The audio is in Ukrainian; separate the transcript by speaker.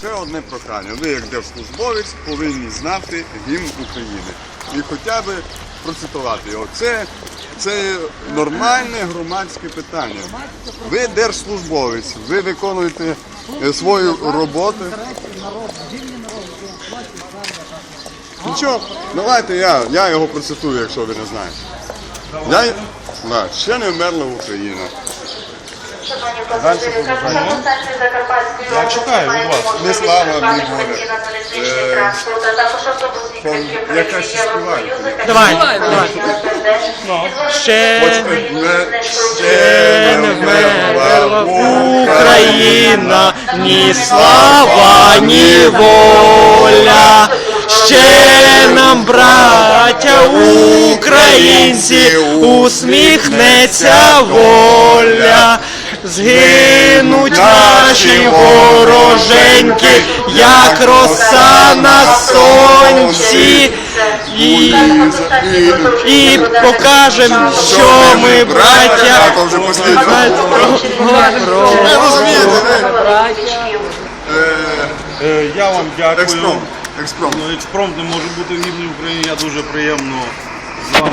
Speaker 1: ще одне прохання. Ви, як держслужбовець, повинні знати гімн України. І хоча б процитувати його. Це, це нормальне громадське питання. Ви держслужбовець, ви виконуєте е, свою роботу. Нічого, давайте я, я його процитую, якщо ви не знаєте. Я, ще не вмерла Україна.
Speaker 2: Шановні пасажири, Карпушак станції Закарпатської
Speaker 3: Я чекаю від вас.
Speaker 1: Не слава, не воля. Е,
Speaker 2: транспорт, а також автобусні квитки
Speaker 1: якась.
Speaker 2: Євросоюзу.
Speaker 4: Давай,
Speaker 2: давай.
Speaker 4: Ще
Speaker 1: Не,
Speaker 4: ще не вмерла Україна, ні слава, ні воля. Ще нам, браття українці, усміхнеться воля. Згинуть наші вороженьки, як роса на сонці. І, і покажем, що ми браття.
Speaker 1: Розумієте, ви? Е,
Speaker 3: Е, Я вам дякую.
Speaker 1: Експромт. Експромт.
Speaker 3: Ну, експромт не може бути в гімні України. Я дуже приємно з вами.